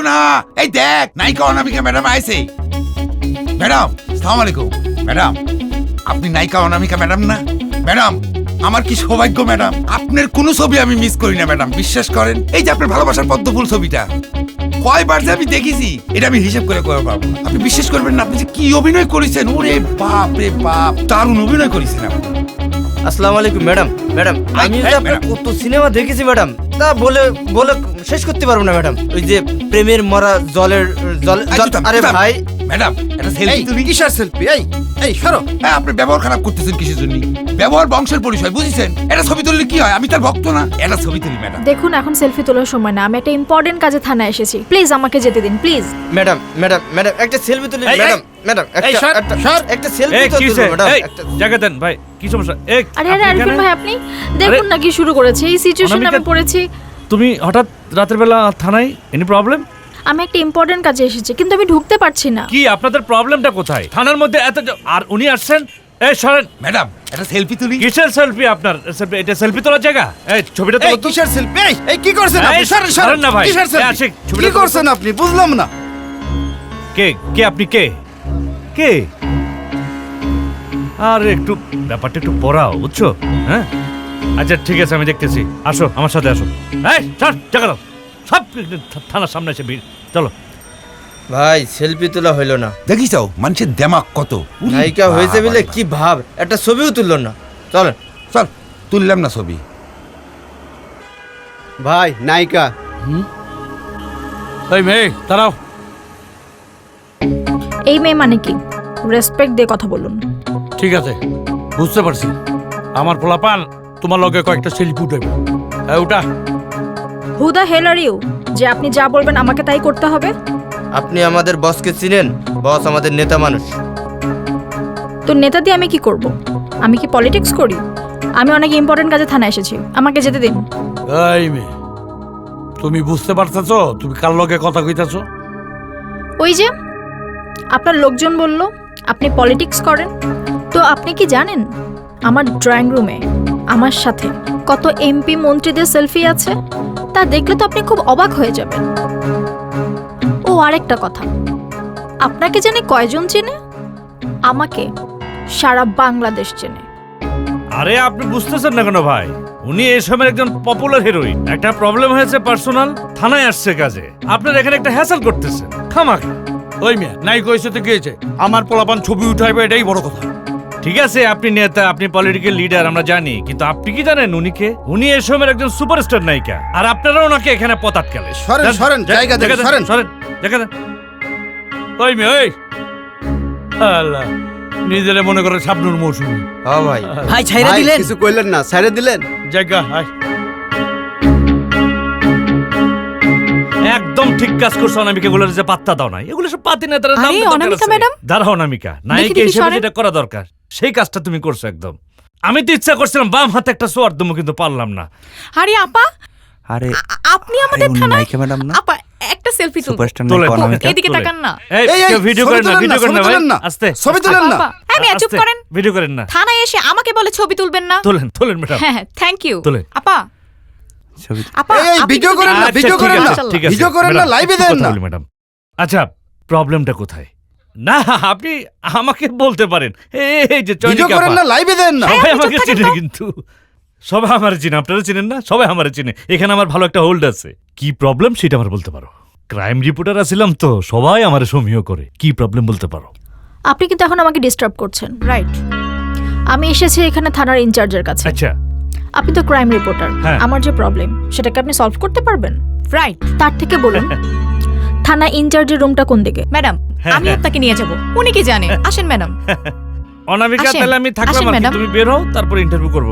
শোনা এই দেখ, নায়িকা অনামিকা ম্যাডাম আইছে? ম্যাডাম, সালাম আলাইকুম। ম্যাডাম, আপনি নায়িকা অনামিকা ম্যাডাম না? ম্যাডাম, আমার কি সৌভাগ্য ম্যাডাম? আপনার কোনো ছবি আমি মিস করি না, ম্যাডাম, বিশ্বাস করেন? এই যে আপনার ভালোবাসার পদ্মফুল ছবিটা। কয়বার যে আমি দেখেছি, এটা আমি হিসেব করে করে পারব আপনি বিশ্বাস করবেন না, আপনি যে কি অভিনয় করেছেন, ওরে বাপ রে বাপ, দারুণ অভিনয় করেছেন আপনি। আসসালামু আলাইকুম ম্যাডাম। ম্যাডাম আমি যে আপনার কত সিনেমা দেখেছি ম্যাডাম। তা বলে বলে শেষ করতে পারব না ম্যাডাম। ওই যে প্রেমের মরা জলের জল আরে ভাই। ম্যাডাম এটা সেলফি তুলি। কিসের সেলফি এই এই সরো। হ্যাঁ আপনি ব্যবহার খারাপ করতেছেন কিসের জন্য? ব্যবহার বংশের পরিচয় বুঝেছেন? এটা ছবি তুললে কি হয়? আমি তার ভক্ত না। এটা ছবি তুলি ম্যাডাম। দেখুন এখন সেলফি তোলার সময় না। আমি একটা ইম্পর্টেন্ট কাজে থানায় এসেছি। প্লিজ আমাকে যেতে দিন প্লিজ ম্যাডাম ম্যাডাম ম্যাডাম একটা সেলফি তুলি ম্যাডাম ম্যাডাম একটা একটা সেলফি তো ম্যাডাম একটা জায়গা দেন ভাই। কি সমস্যা? এই আরে আরে আরিফিন ভাই আপনি দেখুন না কি শুরু করেছে। এই সিচুয়েশনে আমি পড়েছি। তুমি হঠাৎ রাতের বেলা থানায় এনি প্রবলেম আমি একটা ইম্পর্টেন্ট কাজে এসেছি কিন্তু আমি ঢুকতে পারছি না। কি আপনাদের প্রবলেমটা কোথায়? থানার মধ্যে এত আর উনি আসছেন? এই সরেন। ম্যাডাম এটা সেলফি তুলি। কিসের সেলফি আপনার? selfie? এটা সেলফি তোলার জায়গা? এই ছবিটা তো কিসের সেলফি এই এই কি করছেন আপনি? সরেন সরেন। না ভাই। কিসের সেলফি কি করছেন আপনি? বুঝলাম না। কে কে আপনি? কে? কে? আর একটু ব্যাপারটা একটু পড়াও বুঝছ? হ্যাঁ? আচ্ছা ঠিক আছে আমি দেখতেছি। আসো আমার সাথে আসো। এই চল জায়গা দাও। সব থানার সামনে এসে ভিড়। চলো। ভাই সেলফি তোলা হইল না। দেখিস মানুষের দেমাক কত। নায়িকা হয়েছে বলে কি ভাব? একটা ছবিও তুললো না। চল। চল তুললাম না ছবি। ভাই নায়িকা। হুম? এই মেয়ে দাঁড়াও। এই মেয়ে মানে কি? রেসপেক্ট দিয়ে কথা বলুন। ঠিক আছে বুঝতে পারছি। আমার পোলাপান তোমার লগে কয়েকটা সেলফি উঠাইবে এই ওটা who the hell are you যে আপনি যা বলবেন আমাকে তাই করতে হবে? আপনি আমাদের বসকে চিনেন বস আমাদের নেতা মানুষ। তো নেতা দিয়ে আমি কি করব? আমি কি পলিটিক্স করি? আমি অনেক ইম্পর্টেন্ট কাজে থানায় এসেছি আমাকে যেতে দিন। এই মেয়ে তুমি বুঝতে পারতেছো? তুমি কার লগে কথা কইতাছো? ওই যে আপনার লোকজন বলল আপনি পলিটিক্স করেন? তো আপনি কি জানেন আমার ড্রয়িং রুমে আমার সাথে কত এমপি মন্ত্রীদের সেলফি আছে? তা দেখলে তো আপনি খুব অবাক হয়ে যাবেন। ও, আরেকটা কথা। আপনাকে জানে কয়জন চেনে? আমাকে সারা বাংলাদেশ চেনে। আরে, আপনি বুঝতেছেন না কেন ভাই? উনি এই সময় একজন পপুলার হিরোইন একটা প্রবলেম হয়েছে পার্সোনাল থানায় আসছে কাজে। আপনার এখানে একটা হ্যাসেল করতেছেন। খামাক ওই মেয়ে নাই কইছে তো গিয়েছে। আমার পোলাপান ছবি উঠাইবে এটাই বড় কথা। ঠিক আছে আপনি নেতা আপনি পলিটিক্যাল লিডার আমরা জানি কিন্তু আপনি কি জানেন উনি কে? উনি এই সময়ের একজন সুপারস্টার নায়িকা। আর আপনারা ওনাকে এখানে পথ আটকালে সরেন, সরেন, জায়গা জায়গা সরেন। সরেন জায়গা ওই মেয়ে ওই। আল্লাহ নিজেরে মনে করে সাবনুর মৌসুমী। হ্যাঁ ভাই। ভাই ছাইরা দিলেন। কিছু কইলেন না ছাইরে দিলেন। জায়গা হাই একদম ঠিক কাজ করছ অনামিকা গুলোর যে পাত্তা দাও নাই এগুলো সব পাতি নেতারা দাম আরে, দরকার অনামিকা আছে। ম্যাডাম? দাঁড়াও অনামিকা নায়িকা দেখি, হিসেবে সরেন। যেটা করা দরকার সেই কাজটা তুমি করছ একদম আমি তো ইচ্ছা করছিলাম বাম হাতে একটা সোয়ার দেবো কিন্তু পারলাম না আরে আপা আরে আ- আপনি আমাদের আরে উনি থানায় নায়িকা ম্যাডাম না? আপা একটা সেলফি তুলুন সুপারস্টার তোলেন। নায়িকা অনামিকা এদিকে তোলেন। তাকান না এই এই, এই, কেউ ভিডিও ছবি করেন না তোলেন ভিডিও না, করেন না ভাই তোলেন না। আস্তে ছবি তোলেন না। আপা এই চুপ আস্তে, করেন ভিডিও করেন না থানায় এসে আমাকে বলে ছবি তুলবেন না তোলেন তোলেন ম্যাডাম হ্যাঁ হ্যাঁ থ্যাংক ইউ তোলেন। আপা ছবি আপা এই, এই, আপনি ভিডিও কিন্তু করেন না, দেখুন। ভিডিও ঠিক করেন আছে, ঠিক আছে, ভিডিও করেন না, ম্যাডাম, লাইভে একটু দেন কথা না। বলি, ম্যাডাম। আচ্ছা প্রবলেমটা কোথায়? না আপনি আমাকে বলতে পারেন। এই- যে ভিডিও চয়নিকা করেন আপা। লাইভে দেন না। সবাই আমাকে থাকেন কিন্তু। সবাই আমার চিনে আপনারা চিনেন না? সবাই আমার চিনে। এখানে আমার ভালো একটা হোল্ড আছে। কি প্রবলেম সেটা আমার বলতে পারো। ক্রাইম রিপোর্টার আছিলাম তো সবাই আমার সমীহ করে। কি প্রবলেম বলতে পারো? আপনি কিন্তু এখন আমাকে ডিস্টার্ব করছেন রাইট আমি এসেছি এখানে থানার ইনচার্জের কাছে। আচ্ছা। আপনি তো ক্রাইম রিপোর্টার হ্যাঁ। আমার যে প্রবলেম সেটাকে আপনি সলভ করতে পারবেন? রাইট তার থেকে বলুন থানা ইনচার্জের রুমটা কোন দিকে? ম্যাডাম হ্যাঁ, আমি হ্যাঁ। আপনাকে নিয়ে যাব। উনি কি জানে? আসেন ম্যাডাম। অনামিকা আসেন, তাহলে আমি থাকলাম আসেন, আর কি। ম্যাডাম। তুমি বের হও তারপর ইন্টারভিউ করব।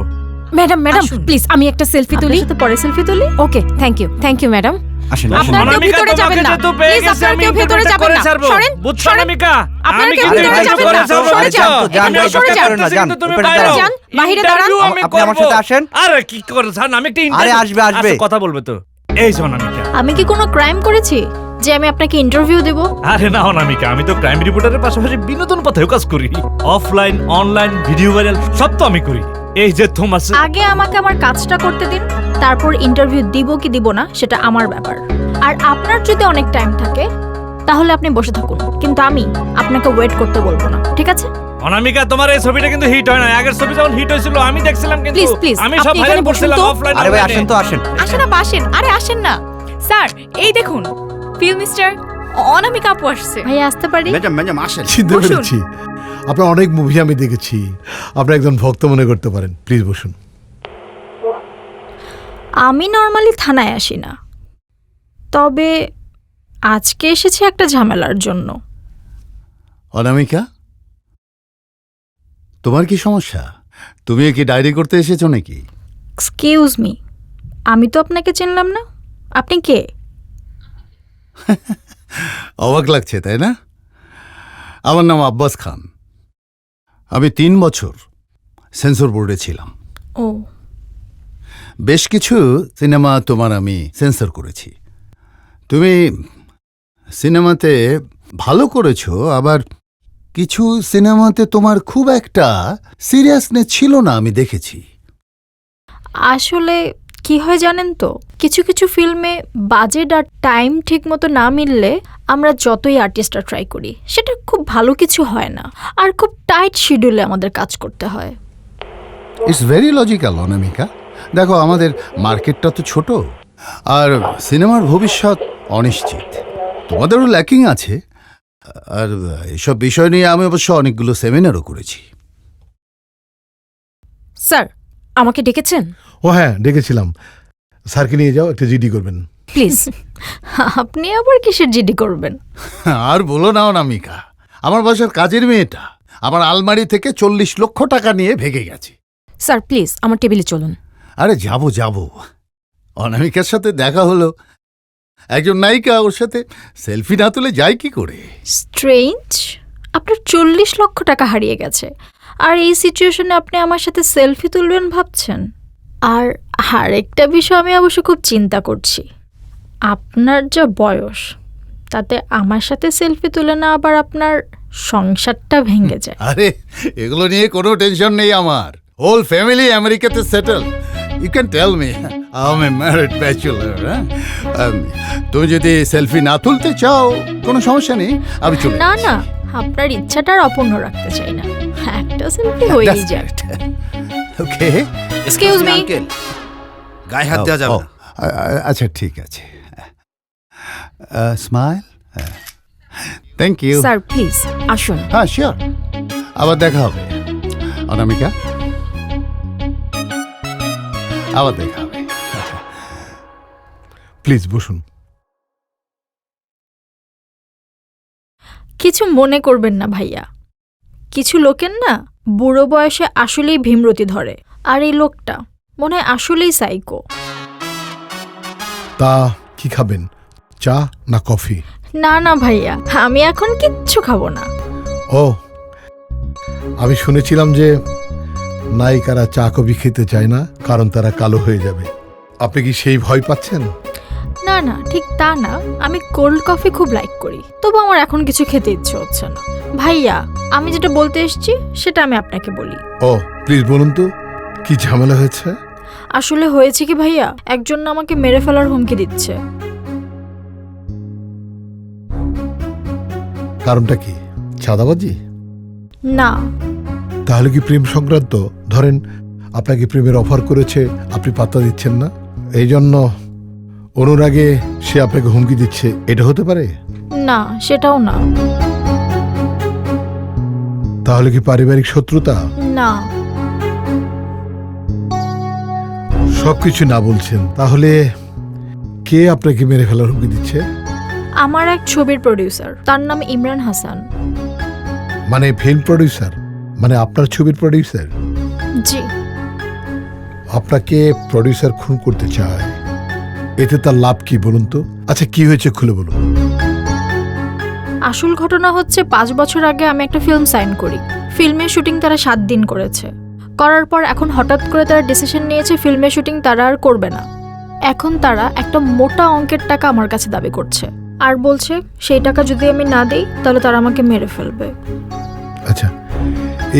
ম্যাডাম ম্যাডাম আসুন। প্লিজ আমি একটা সেলফি তুলি। তো পরে সেলফি তুলি? Okay thank you thank you madam. আসেন আপনারা আসেন কেউ ভিতরে যাবেন না। যেহেতু পেয়ে Please, গেছি, আপনারা আমি কেউ ভেতরে যাবেন না। সরেন, সরেন। অনামিকা? আপনারা কেউ ভিতরে যাবেন না। সরে যান। যান, আমি যান, অপেক্ষা যান, করতেছি, যান, কিন্তু তুমি উপরে বাইরে যান। হও। যান, বাহিরে ইন্টারভিউ দাঁড়ান। আপনি আমার সাথে আসেন। আরে কি করে আমি একটা আরে আসবে, আসবে। কথা বলবে তো এই অনামিকা আমি কি কোনো ক্রাইম করেছি যে আমি আপনাকে ইন্টারভিউ দেব আরে না অনামিকা আমি তো ক্রাইম রিপোর্টারের পাশাপাশি বিনোদন পথেও কাজ করি অফলাইন অনলাইন ভিডিও ভাইরাল সব তো আমি করি এই যে থমাস আগে আমাকে আমার কাজটা করতে দিন তারপর ইন্টারভিউ দিব কি দিব না সেটা আমার ব্যাপার। আর আপনার যদি অনেক টাইম থাকে তাহলে আপনি বসে থাকুন। কিন্তু আমি আপনাকে ওয়েট করতে বলব না ঠিক আছে? অনামিকা তোমার এই ছবিটা কিন্তু হিট হয় না আগের ছবি যখন হিট হয়েছিল আমি দেখছিলাম কিন্তু Please, please, আমি সব ভাইরাল করছিলাম অফলাইন আরে ভাই আসেন তো আসেন। আসেন আপা আসেন। আরে আসেন না। স্যার এই দেখুন ফিল্ম স্টার অনামিকা আপু আসছে। ভাইয়া আসতে পারি? ম্যাডাম ম্যাডাম আসেন। চিনতে বসুন। পেরেছি। আপনার অনেক মুভি আমি দেখেছি। আপনি একজন ভক্ত মনে করতে পারেন। প্লিজ বসুন। আমি নর্মালি থানায় আসি না। তবে আজকে এসেছি একটা ঝামেলার জন্য। অনামিকা? তোমার কি সমস্যা? তুমি কি ডায়েরি করতে এসেছ নাকি? এক্সকিউজ মি আমি তো আপনাকে চিনলাম না। আপনি কে? অবাক লাগছে তাই না? আমার নাম আব্বাস খান। আমি তিন বছর সেন্সর বোর্ডে ছিলাম। ও। বেশ কিছু সিনেমা তোমার আমি সেন্সর করেছি। তুমি সিনেমাতে ভালো করেছ আবার কিছু সিনেমাতে তোমার খুব একটা সিরিয়াসনেস ছিল না আমি দেখেছি। আসলে কি হয় জানেন তো? কিছু কিছু ফিল্মে বাজেট আর টাইম ঠিক মতো না মিললে আমরা যতই আর্টিস্টরা ট্রাই করি সেটা খুব ভালো কিছু হয় না। আর খুব টাইট শিডিউলে আমাদের কাজ করতে হয়। It's very logical Anamika. দেখো আমাদের মার্কেটটা তো ছোট আর সিনেমার ভবিষ্যৎ অনিশ্চিত। তোমাদেরও ল্যাকিং আছে। আর এসব বিষয় নিয়ে আমি অবশ্য অনেকগুলো সেমিনারও করেছি। স্যার আমাকে ডেকেছেন? ও হ্যাঁ ডেকেছিলাম। স্যারকে নিয়ে যাও একটা জিডি করবেন। প্লিজ। আপনি আবার কিসের জিডি করবেন? আর বলো না অনামিকা আমার বাসার কাজের মেয়েটা। আমার আলমারি থেকে চল্লিশ লক্ষ টাকা নিয়ে ভেগে গেছে। স্যার প্লিজ আমার টেবিলে চলুন। আরে যাব যাব। অনামিকার সাথে দেখা হলো। একজন নায়িকা ওর সাথে সেলফি না তুলে যায় কি করে? স্ট্রেঞ্জ আপনার চল্লিশ লক্ষ টাকা হারিয়ে গেছে। আর এই সিচুয়েশনে আপনি আমার সাথে সেলফি তুলবেন ভাবছেন? আর আরেকটা বিষয় আমি অবশ্য খুব চিন্তা করছি। আপনার যা বয়স তাতে আমার সাথে সেলফি তুলে না আবার আপনার সংসারটা ভেঙে যায়? আরে এগুলো নিয়ে কোনো টেনশন নেই আমার। হোল ফ্যামিলি আমেরিকাতে settle you can tell me I am married bachelor তুমি যদি সেলফি না তুলতে চাও কোনো সমস্যা নেই আমি চলে না না আপনার ইচ্ছাটা আর অপূর্ণ রাখতে চাই না। হয়েই যায় ওকে এক্সকিউজ মি আঙ্কেল গায়ে হাত দেওয়া যাবে না। আচ্ছা ঠিক আছে। Smile thank you sir please আসুন। হ্যাঁ শিওর আবার দেখা হবে। অনামিকা? আবার দেখা হবে। প্লিজ বসুন। কিছু মনে করবেন না ভাইয়া। কিছু লোকের না বুড়ো বয়সে আসলেই ভীমরতি ধরে আর এই লোকটা মনে হয় আসলেই সাইকো তা কি খাবেন? চা না কফি? না না ভাইয়া আমি এখন কিচ্ছু খাব না। ও আমি শুনেছিলাম যে নায়িকারা চা কফি খেতে চায় না কারণ তারা কালো হয়ে যাবে। আপনি কি সেই ভয় পাচ্ছেন? না না ঠিক তা না। আমি কোল্ড কফি খুব লাইক করি। তবু আমার এখন কিছু খেতে ইচ্ছে হচ্ছে না। ভাইয়া আমি যেটা বলতে এসেছি সেটা আমি আপনাকে বলি। ও প্লিজ বলুন তো কি ঝামেলা হয়েছে? আসলে হয়েছে কি ভাইয়া একজন না আমাকে মেরে ফেলার হুমকি দিচ্ছে। কারণটা কি? চাঁদাবাজি? না। তাহলে কি প্রেম সংক্রান্ত? ধরেন আপনাকে প্রেমের অফার করেছে আপনি পাত্তা দিচ্ছেন না? এই জন্য অনুরাগে সে আপনাকে হুমকি দিচ্ছে এটা হতে পারে? না সেটাও না। তাহলে কি পারিবারিক শত্রুতা? না। সবকিছু না বলছেন তাহলে কে আপনাকে মেরে ফেলার হুমকি দিচ্ছে? আমার এক ছবির প্রডিউসার তার নাম ইমরান হাসান। মানে ফিল্ম প্রডিউসার মানে আপনার ছবির প্রডিউসার জি। আপনাকে প্রডিউসার খুন করতে চায়। এতে তার লাভ কি বলুন তো? আচ্ছা কি হয়েছে খুলে বলুন। আসল ঘটনা হচ্ছে পাঁচ বছর আগে আমি একটা ফিল্ম সাইন করি। ফিল্মের শুটিং তারা সাত দিন করেছে। করার পর এখন হঠাৎ করে তারা ডিসিশন নিয়েছে ফিল্মের শুটিং তারা আর করবে না। এখন তারা একটা মোটা অঙ্কের টাকা আমার কাছে দাবি করছে। আর বলছে সেই টাকা যদি আমি না দিই তাহলে তারা আমাকে মেরে ফেলবে। আচ্ছা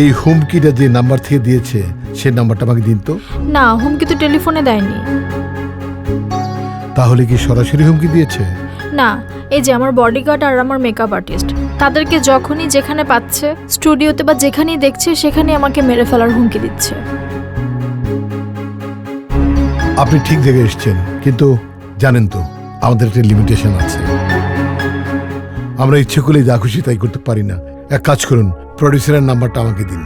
এই হুমকিটা যে নাম্বার থেকে দিয়েছে সেই নাম্বারটা আমাকে দিন তো? না হুমকি তো টেলিফোনে দেয়নি। তাহলে কি সরাসরি হুমকি দিয়েছে? না এই যে আমার বডিগার্ড আর আমার মেকআপ আর্টিস্ট তাদেরকে যখনই যেখানে পাচ্ছে স্টুডিওতে বা যেখানেই দেখছে সেখানেই আমাকে মেরে ফেলার হুমকি দিচ্ছে। আপনি ঠিক জায়গায় এসেছেন কিন্তু জানেন তো আমাদের একটা লিমিটেশন আছে। আমরা ইচ্ছে করলে যা খুশি তাই করতে পারি না। এক কাজ করুন প্রডিউসারের নাম্বারটা আমাকে দিন।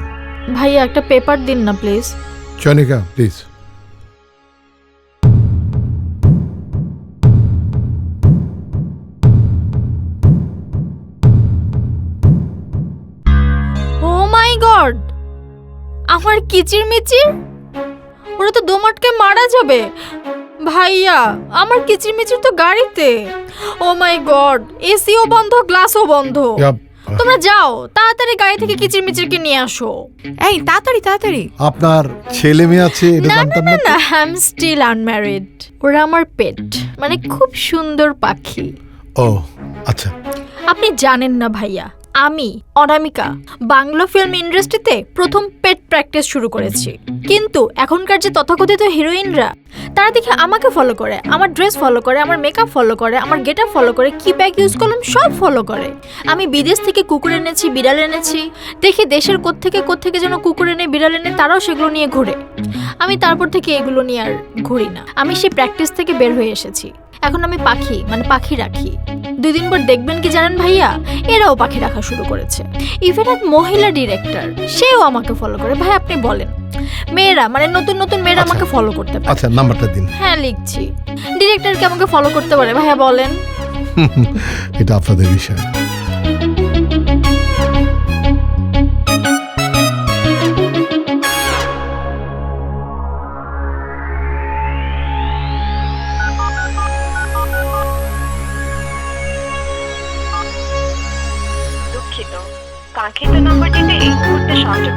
ভাইয়া একটা পেপার দিন না প্লিজ চয়নিকা প্লিজ আমার কিচির মিচির ওরা তো দোমাটকে মারা যাবে। ভাইয়া আমার কিচির মিচির তো গাড়িতে। ও মাই গড এসিও বন্ধ গ্লাসও বন্ধ। তোমরা যাও তাড়াতাড়ি গাড়ি থেকে কিচির মিচিরকে নিয়ে আসো। এই তাড়াতাড়ি তাড়াতাড়ি। আপনার ছেলে মেয়ে আছে এটা না জানতাম না না না আই এম স্টিল আনম্যারিড। ওরা আমার পেট মানে খুব সুন্দর পাখি। ও আচ্ছা। আপনি জানেন না ভাইয়া আমি, অনামিকা, বাংলা ফিল্ম ইন্ডাস্ট্রিতে প্রথম পেট প্র্যাকটিস শুরু করেছি। কিন্তু এখনকার যে তথাকথিত হিরোইনরা তারা দেখে আমাকে ফলো করে, আমার ড্রেস ফলো করে, আমার মেকআপ ফলো করে, আমার গেটআপ ফলো করে, কি ব্যাগ ইউজ করলাম সব ফলো করে। আমি বিদেশ থেকে কুকুর এনেছি, বিড়াল এনেছি, দেখি দেশের কোত্থেকে কোত্থেকে যেন কুকুর এনে, বিড়াল এনে, তারাও সেগুলো নিয়ে ঘুরে। আমি তারপর থেকে এগুলো নিয়ে আর ঘুরি না। আমি সেই প্র্যাকটিস থেকে বের হয়ে এসেছি। এখন আমি পাখি মানে পাখি রাখি। দুই দিন পর দেখবেন কি জানেন ভাইয়া? এরাও পাখি রাখা শুরু করেছে। ইভেন এক মহিলা ডিরেক্টর সেও আমাকে ফলো করে। ভাই আপনি বলেন। মেয়েরা মানে নতুন নতুন মেয়েরা আচ্ছা। আমাকে ফলো করতে পারে। আচ্ছা নাম্বারটা দিন। হ্যাঁ লিখছি। ডিরেক্টরকে আমাকে ফলো করতে পারে। ভাইয়া বলেন। এটা আপনাদের বিষয়।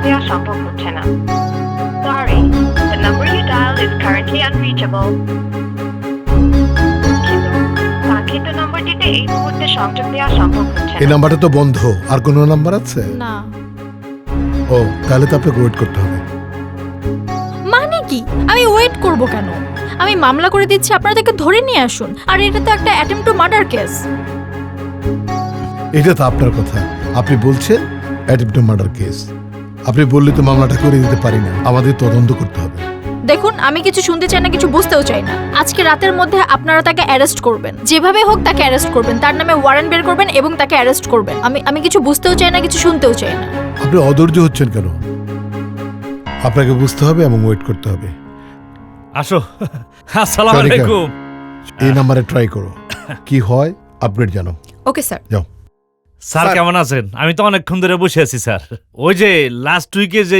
দেওয়া সম্ভব হচ্ছে না sorry the number you dial is currently unreachable কাঙ্ক্ষিত নম্বরটিতে এই মুহূর্তে সংযোগ দেওয়া সম্ভব হচ্ছে এই না নাম্বারটা তো বন্ধ আর কোনো নাম্বার আছে? না। ও তাহলে তো আপনাকে ওয়েট করতে হবে। মানে কি? আমি ওয়েট করব কেন? আমি মামলা করে দিচ্ছি আপনারা তাকে ধরে নিয়ে আসুন। আর এটা তো একটা অ্যাটেম্প টু মার্ডার কেস এটা তো আপনার কথা। আপনি বলছেন অ্যাটেম্পট মার্ডার কেস আপনি বললে তো মামলাটা করে দিতে পারি না। আমাদের তদন্ত করতে হবে। দেখুন আমি কিছু শুনতে চাই না কিছু বুঝতেও চাই না। আজকে রাতের মধ্যে আপনারা তাকে অ্যারেস্ট করবেন। যেভাবে হোক তাকে অ্যারেস্ট করবেন। তার নামে ওয়ারেন্ট বের করবেন এবং তাকে অ্যারেস্ট করবেন। আমি আমি কিছু বুঝতেও চাই না কিছু শুনতেও চাই না। আপনি অধৈর্য হচ্ছেন কেন? আপনাকে বুঝতে হবে এবং ওয়েট করতে হবে। আসো। আসসালামু। আলাইকুম। এই নাম্বারে ট্রাই করো। কি হয় আপডেট জানো। ওকে স্যার যাও। স্যার কেমন আছেন? আমি তো অনেকক্ষণ ধরে বসে আছি স্যার। ওই যে লাস্ট উইকে যে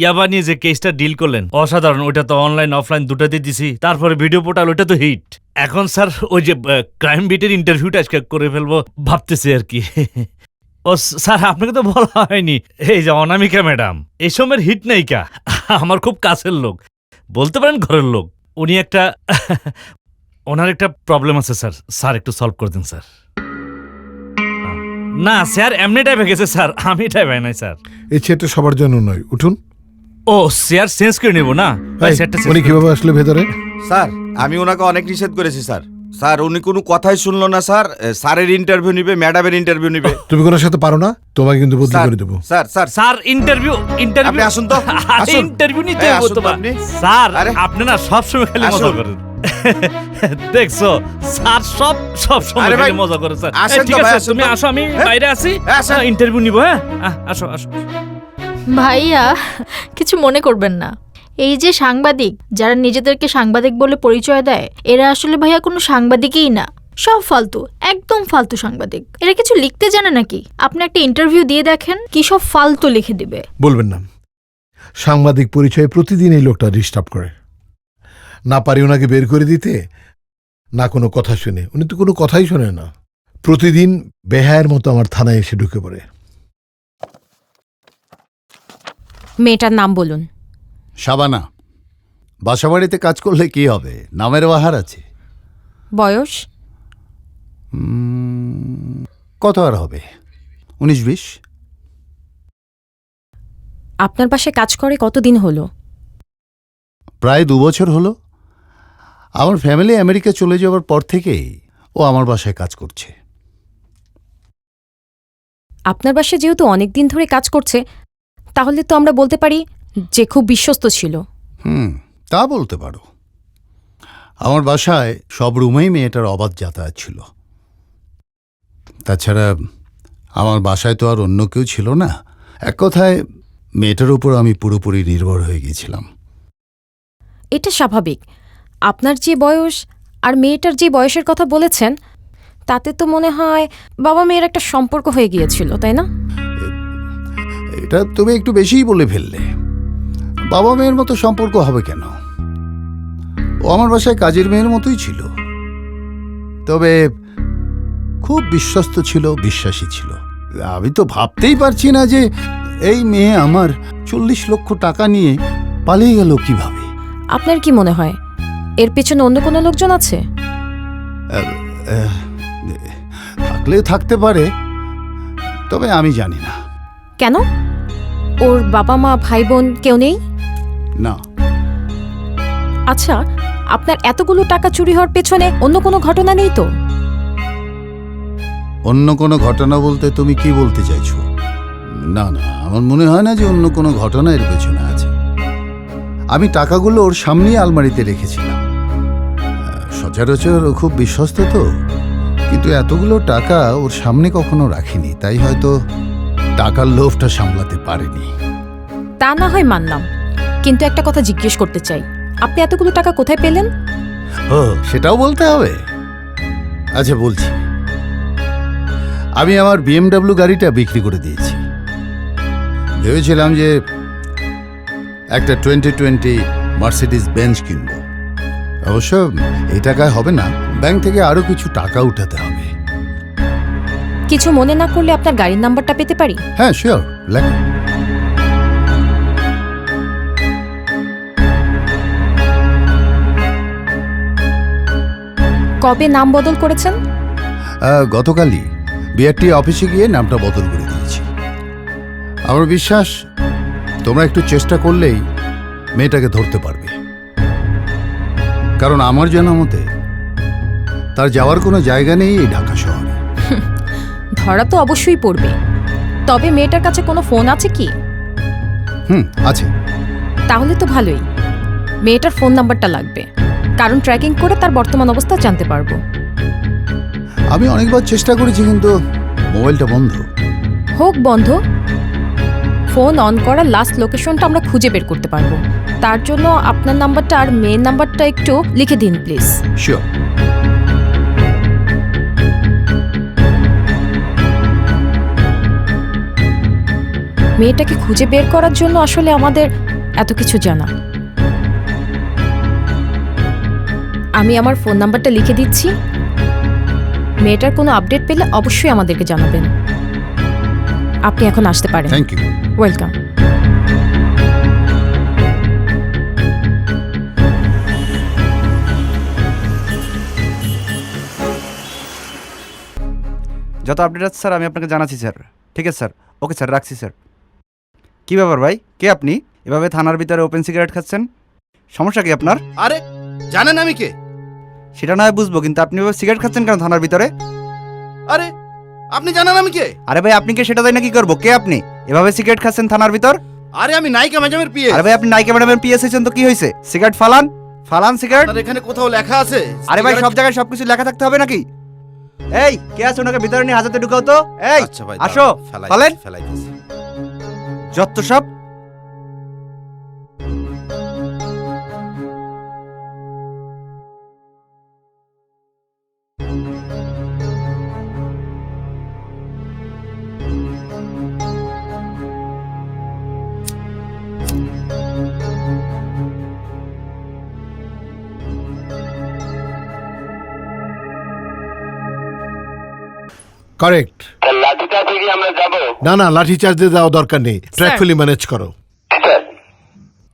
ইয়াবা নিয়ে যে কেসটা ডিল করলেন অসাধারণ ওইটা তো অনলাইন অফলাইন দুটাতে দিছি। তারপরে ভিডিও পোর্টাল ওইটা তো হিট এখন স্যার ওই যে ক্রাইম বিটের ইন্টারভিউটা আজকে করে ফেলব ভাবতেছি আর কি। ও স্যার আপনাকে তো বলা হয়নি। এই যে অনামিকা ম্যাডাম এই সময়ের হিট নায়িকা আমার খুব কাছের লোক। বলতে পারেন ঘরের লোক। উনি একটা ওনার একটা প্রবলেম আছে স্যার। স্যার একটু সলভ করে দিন স্যার। না স্যার এমনি টাইপে গেছে স্যার। আমি টাইপে নাই স্যার। এই ছেলেটা সবার জন্য নয় উঠুন। ও স্যার চেঞ্জ করে নেব না? ভাই, এই, স্যারটা উনি কীভাবে আসলে ভেতরে? স্যার আমি ওনাকে অনেক নিষেধ করেছি স্যার। স্যার উনি কোনো কথাই শুনলো না স্যার। এ, স্যারের ইন্টারভিউ নিবে ম্যাডামের ইন্টারভিউ নিবে। তুমি কোনো সাথে পারো না? তোমাকে কিন্তু বদলি স্যার করে দেবো। Sir sir. Sir interview interview আপনি আসুন তো, আসুন। ইন্টারভিউ নিতে এই, হবে আসুন তো আপনি। স্যার আরে। আপনি না সব সময় খালি মজা আসুন। করেন। দেখছ? স্যার সব সব সময় আরে ভাই, খালি মজা করে স্যার। আসেন এই, ঠিক তো ভাই, আছে আসুন তুমি তো। আসো আমি হ্যাঁ? বাইরে আছি। হ্যাঁ, আসেন। ইন্টারভিউ নিব হ্যাঁ? আহ, আসো আসো। ভাইয়া কিছু মনে করবেন না। এই যে সাংবাদিক যারা নিজেদেরকে সাংবাদিক বলে পরিচয় দেয় এরা আসলে ভাইয়া কোনো সাংবাদিকই না। সব ফালতু একদম ফালতু সাংবাদিক। এরা কিছু লিখতে জানে নাকি? আপনি একটা ইন্টারভিউ দিয়ে দেখেন কি সব ফালতু লিখে দিবে। বলবেন না। সাংবাদিক পরিচয়ে প্রতিদিন এই লোকটা ডিস্টার্ব করে। না পারি ওনাকে বের করে দিতে না কোনো কথা শুনে। উনি তো কোনো কথাই শোনে না। প্রতিদিন বেহায়ের মতো আমার থানায় এসে ঢুকে পড়ে। মেয়েটার নাম বলুন। সাবানা বাসাবাড়িতে কাজ করলে কি হবে? নামের বাহার আছে। বয়স? উম, কত আর হবে? উনিশ বিশ? আপনার পাশে কাজ করে কতদিন হলো? প্রায় দু বছর হলো। আমার ফ্যামিলি আমেরিকা চলে যাওয়ার পর থেকেই ও আমার বাসায় কাজ করছে। আপনার বাসায় যেহেতু অনেক দিন ধরে কাজ করছে তাহলে তো আমরা বলতে পারি যে খুব বিশ্বস্ত ছিল। হুম তা বলতে পারো। আমার বাসায় সব রুমেই মেয়েটার অবাধ যাতায়াত ছিল। তাছাড়া আমার বাসায় তো আর অন্য কেউ ছিল না। এক কথায় মেয়েটার উপর আমি পুরোপুরি নির্ভর হয়ে গিয়েছিলাম। এটা স্বাভাবিক। আপনার যে বয়স আর মেয়েটার যে বয়সের কথা বলেছেন তাতে তো মনে হয় বাবা মেয়ের একটা সম্পর্ক হয়ে গিয়েছিল তাই না? এটা তুমি একটু বেশিই বলে ফেললে। বাবা মেয়ের মতো সম্পর্ক হবে কেন? ও আমার বাসায় কাজের মেয়ের মতোই ছিল। তবে খুব বিশ্বস্ত ছিল বিশ্বাসী ছিল। আমি তো ভাবতেই পারছি না যে এই মেয়ে আমার চল্লিশ লক্ষ টাকা নিয়ে পালিয়ে গেল কীভাবে। আপনার কি মনে হয় এর পেছনে অন্য কোনো লোকজন আছে? থাকলে থাকতে পারে তবে আমি জানি না। কেন? ওর বাবা মা ভাই বোন কেউ নেই? না। আচ্ছা আপনার এতগুলো টাকা চুরি হওয়ার পেছনে অন্য কোনো ঘটনা নেই তো? অন্য কোনো ঘটনা বলতে তুমি কি বলতে চাইছো? না না আমার মনে হয় না যে অন্য কোনো ঘটনা এর পেছনে আছে। আমি টাকাগুলো ওর সামনেই আলমারিতে রেখেছিলাম। সচরাচর ও খুব বিশ্বস্ত তো। কিন্তু এতগুলো টাকা ওর সামনে কখনো রাখিনি তাই হয়তো টাকার লোভটা সামলাতে পারেনি। তা না হয় মানলাম কিন্তু একটা কথা জিজ্ঞেস করতে চাই। আপনি এতগুলো টাকা কোথায় পেলেন? ও সেটাও বলতে হবে। আচ্ছা বলছি। আমি আমার বিএমডাব্লিউ গাড়িটা বিক্রি করে দিয়েছি। ভেবেছিলাম যে একটা টোয়েন্টি টোয়েন্টি মার্সিডিস বেঞ্চ কিনব। অবশ্য এই টাকায় হবে না। ব্যাংক থেকে আরও কিছু টাকা উঠাতে হবে। কিছু মনে না করলে আপনার গাড়ির নাম্বারটা পেতে পারি? হ্যাঁ শিওর লেখো। কবে নাম বদল করেছেন? গতকালই। বিআরটি অফিসে গিয়ে নামটা বদল করে দিয়েছি। আমার বিশ্বাস তোমরা একটু চেষ্টা করলেই মেয়েটাকে ধরতে পারবে। কারণ আমার জানা মতে তার যাওয়ার কোনো জায়গা নেই এই ঢাকা শহরে। ধরা তো অবশ্যই পড়বে। তবে মেয়েটার কাছে কোনো ফোন আছে কি? হুম আছে। তাহলে তো ভালোই। মেয়েটার ফোন নাম্বারটা লাগবে। কারণ ট্র্যাকিং করে তার বর্তমান অবস্থা জানতে পারব। আমি অনেকবার চেষ্টা করেছি কিন্তু মোবাইলটা বন্ধ। হোক বন্ধ। ফোন অন করা লাস্ট লোকেশনটা আমরা খুঁজে বের করতে পারব। তার জন্য আপনার নাম্বারটা আর মেয়ের নাম্বারটা একটু লিখে দিন প্লিজ শিওর মেয়েটাকে খুঁজে বের করার জন্য আসলে আমাদের এত কিছু জানা। আমি আমার ফোন নাম্বারটা লিখে দিচ্ছি। মেয়েটার কোনো আপডেট পেলে অবশ্যই আমাদেরকে জানাবেন। আপনি এখন আসতে পারেন। থ্যাংক ইউ ওয়েলকাম যত আপডেট আছে স্যার আমি আপনাকে জানাচ্ছি স্যার। ঠিক আছে স্যার? ওকে স্যার রাখছি স্যার। কি ব্যাপার ভাই? কে আপনি? এভাবে থানার ভিতরে ওপেন সিগারেট খাচ্ছেন? সমস্যা কি আপনার? আরে জানেন আমি কে? সেটা নয় বুঝব কিন্তু আপনি এভাবে সিগারেট খাচ্ছেন কেন থানার ভিতরে? আরে আপনি জানেন আমি কে? আরে ভাই আপনি কে সেটা তাই না কি করব? কে আপনি? এভাবে সিগারেট খাচ্ছেন থানার ভিতর? আরে আমি নায়িকা ম্যাডামের পিএস। আরে ভাই আপনি নাইকা ম্যাডামের পিএস হয়েছেন তো কি হয়েছে? সিগারেট ফালান? ফালান সিগারেট? আর এখানে কোথাও লেখা আছে? আরে ভাই সব জায়গায় সবকিছু লেখা থাকতে হবে নাকি? এই কে আছে ওনাকে ভিতরে নিয়ে হাজাতে ঢুকাও তো? এই আচ্ছা ভাই আসো। ফালেন। যত সব। কারেক্ট না না লাঠি চার্জ দিয়ে দেওয়া দরকার নেই। ট্র্যাকফুলি ম্যানেজ করো।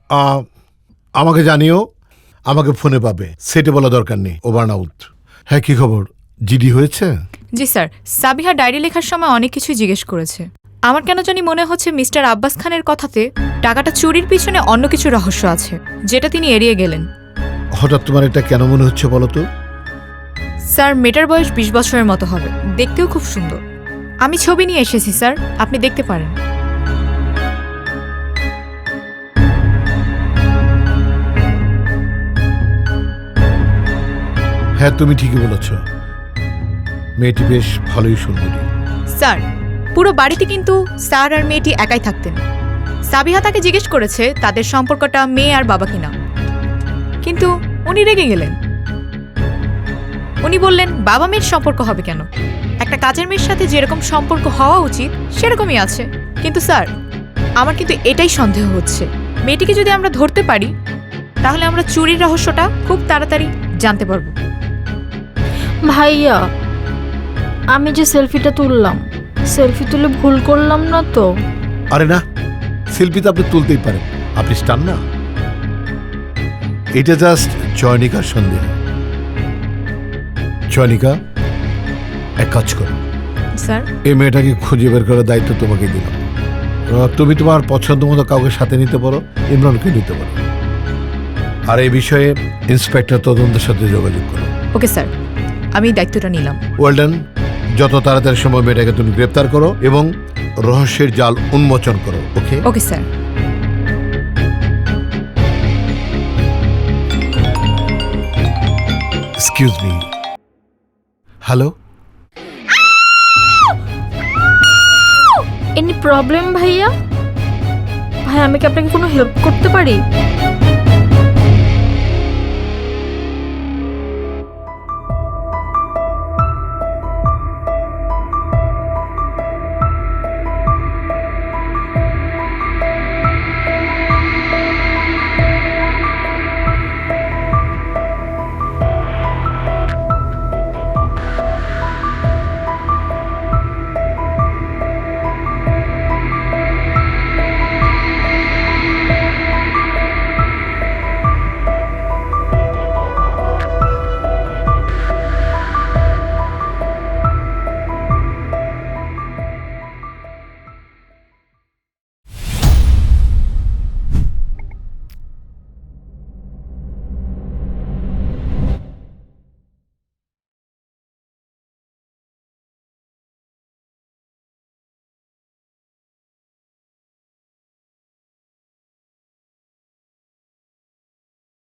আহ, আমাকে জানিও আমাকে ফোনে পাবে। সেটে বলা দরকার নেই ওভার আউট হ্যাঁ কি খবর? জিডি হয়েছে? জি স্যার। সাবিহা ডায়েরি লেখার সময় অনেক কিছুই জিজ্ঞেস করেছে। আমার কেন জানি মনে হচ্ছে মিস্টার আব্বাস খানের কথাতে টাকাটা চুরির পিছনে অন্য কিছু রহস্য আছে যেটা তিনি এড়িয়ে গেলেন। হঠাৎ তোমার এটা কেন মনে হচ্ছে বলো তো? স্যার মেয়েটার বয়স বিশ বছরের মতো হবে। দেখতেও খুব সুন্দর। আমি ছবি নিয়ে এসেছি স্যার। আপনি দেখতে পারেন। হ্যাঁ তুমি ঠিকই বলেছ। মেয়েটি বেশ ভালোই সুন্দরী। স্যার পুরো বাড়িতে কিন্তু স্যার আর মেয়েটি একাই থাকতেন। সাবিহা তাকে জিজ্ঞেস করেছে তাদের সম্পর্কটা মেয়ে আর বাবা কিনা। কিন্তু উনি রেগে গেলেন। উনি বললেন বাবা মেয়ের সম্পর্ক হবে কেন? একটা কাজের মেয়ের সাথে যেরকম সম্পর্ক হওয়া উচিত সেরকমই আছে। কিন্তু স্যার আমার কিন্তু এটাই সন্দেহ হচ্ছে। মেয়েটিকে যদি আমরা ধরতে পারি তাহলে আমরা চুরির রহস্যটা খুব তাড়াতাড়ি জানতে পারব। ভাইয়া আমি যে সেলফিটা তুললাম সেলফি তুলে ভুল করলাম না তো? আরে না সেলফি তো আপনি তুলতেই পারেন। আপনি স্টান না। এটা জাস্ট চয়নিকার সন্দেহ। চয়নিকা এক কাজ করো। স্যার? এই মেয়েটাকে খুঁজে বের করার দায়িত্ব তোমাকে দিলাম। তুমি তোমার পছন্দ মতো কাউকে সাথে নিতে পারো ইমরানকে নিতে পারো। আর এই বিষয়ে ইন্সপেক্টর তদন্তের সাথে যোগাযোগ করো। Okay sir. আমি দায়িত্বটা নিলাম। ওয়েলডন যত তাড়াতাড়ি সময় মেয়েটাকে তুমি গ্রেপ্তার করো এবং রহস্যের জাল উন্মোচন করো okay? Okay sir. Excuse me hello any problem ভাইয়া? ভাই আমি কি আপনাকে কোনো হেল্প করতে পারি?